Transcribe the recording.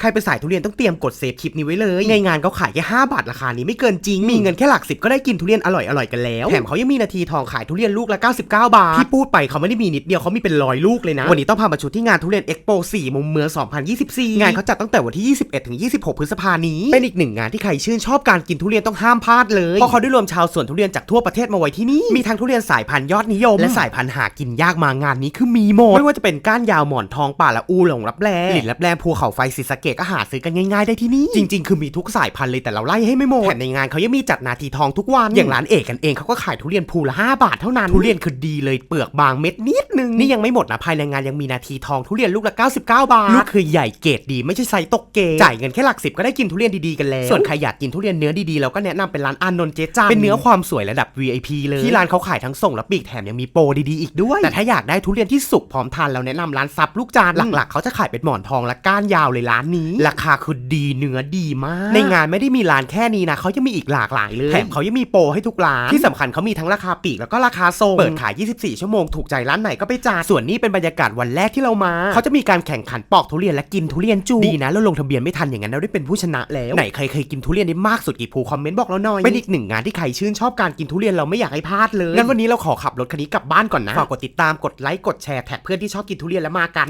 ใครเป็นสายทุเรียนต้องเตรียมกดเซฟคลิปนี้ไว้เลย ในงานเขาขายแค่5บาทราคานี้ไม่เกินจริง มีเงินแค่หลักสิบก็ได้กินทุเรียนอร่อยอร่อยๆกันแล้ว แถมเขายังมีนาทีทองขายทุเรียนลูกละ 99 บาท ที่พูดไปเขาไม่ได้มีนิดเดียวเขามีเป็นร้อยลูกเลยนะ วันนี้ต้องพามาชุดที่งานทุเรียนเอ็กโป4มุมเมือง 2024 งานเขาจัดตั้งแต่วันที่ 21ถึง26 พฤษภานี้ เป็นอีกหนึ่งงานที่ใครชื่นชอบการกินทุเรียนต้องห้ามพลาดเลย เพราะเขาได้รวมชาวสวนทุเรียนจากทั่วประเทศมาไว้ที่นี่ มีทั้งทุเรียนสายพันธุ์ยอดนิยม และสายพันธุ์หากินยากมางานนี้คือมีหมด ไม่ว่าจะเป็นก้านยาวหมอนทองป่าละอูหลงรับแลหลินรับแลภูเขาไฟศรีสะเกดก็หาซื้อกันง่ายๆได้ที่นี่ จริง ๆ คือมีทุกสายพันธุ์เลยแต่เราไล่ให้ไม่หมดแถมในงานเขายังมีจัดนาทีทองทุกวัน อย่างร้านเอกกันเองเขาก็ขายทุเรียนภูละ 5 บาทเท่านั้น ทุเรียนคือดีเลยเปลือกบางเม็ดนิดนึง นี่ยังไม่หมดนะภายในงานยังมีนาทีทองทุเรียนลูกละ 99 บาท ลูกคือใหญ่เกรดดีไม่ใช่ไซส์ตกเกรดจ่ายเงินแค่หลักสิบก็ได้กินทุเรียนดีๆกันแล้ว ส่วนใครอยากกินทุเรียนเนื้อดีๆเราก็แนะนำเป็นร้านอานนท์เจจันเป็นเนื้อความสวยระดับ VIP เลยที่ร้านเขาขายทั้งส่งและปลีกแถมยังมีโปรดีๆอีกด้วย แต่ถ้าอยากได้ทุเรียนที่สุกพร้อมทานเราแนะนำร้านซับลูกจานหลักๆเขาจะขายเป็นหมอนทองและก้านยาวเลยร้านนี้ราคาคือดีเนื้อดีมาก ในงานไม่ได้มีร้านแค่นี้นะเขายังมีอีกหลากหลายเลยแถมเขายังมีโปรให้ทุกร้านที่สำคัญเขามีทั้งราคาปลีกแล้วก็ราคาส่งเปิดขาย 24 ชั่วโมงถูกใจร้านไหนก็ไปจ่ายส่วนนี้เป็นบรรยากาศวันแรกที่เรามาเขาจะมีการแข่งขันปอกทุเรียนและกินทุเรียนจูดีนะเราลงทะเบียนไม่ทันอย่างนั้นเราได้เป็นผู้ชนะแล้วไหนใครเคยกินทุเรียนได้มากสุดกี่ภูคอมเมนต์บอกเราหน่อยเป็นอีกหนึ่งงานที่ใครชื่นชอบการกินทุเรียนเราไม่อยากให้พลาดเลยงั้นวันนี้เราขอขับรถคันนี้กลับบ้านก่อนนะฝากกดติดตามกดไลค์กดแชร์แท็กเพื่อนที่ชอบกินทุเรียนแล้วมากัน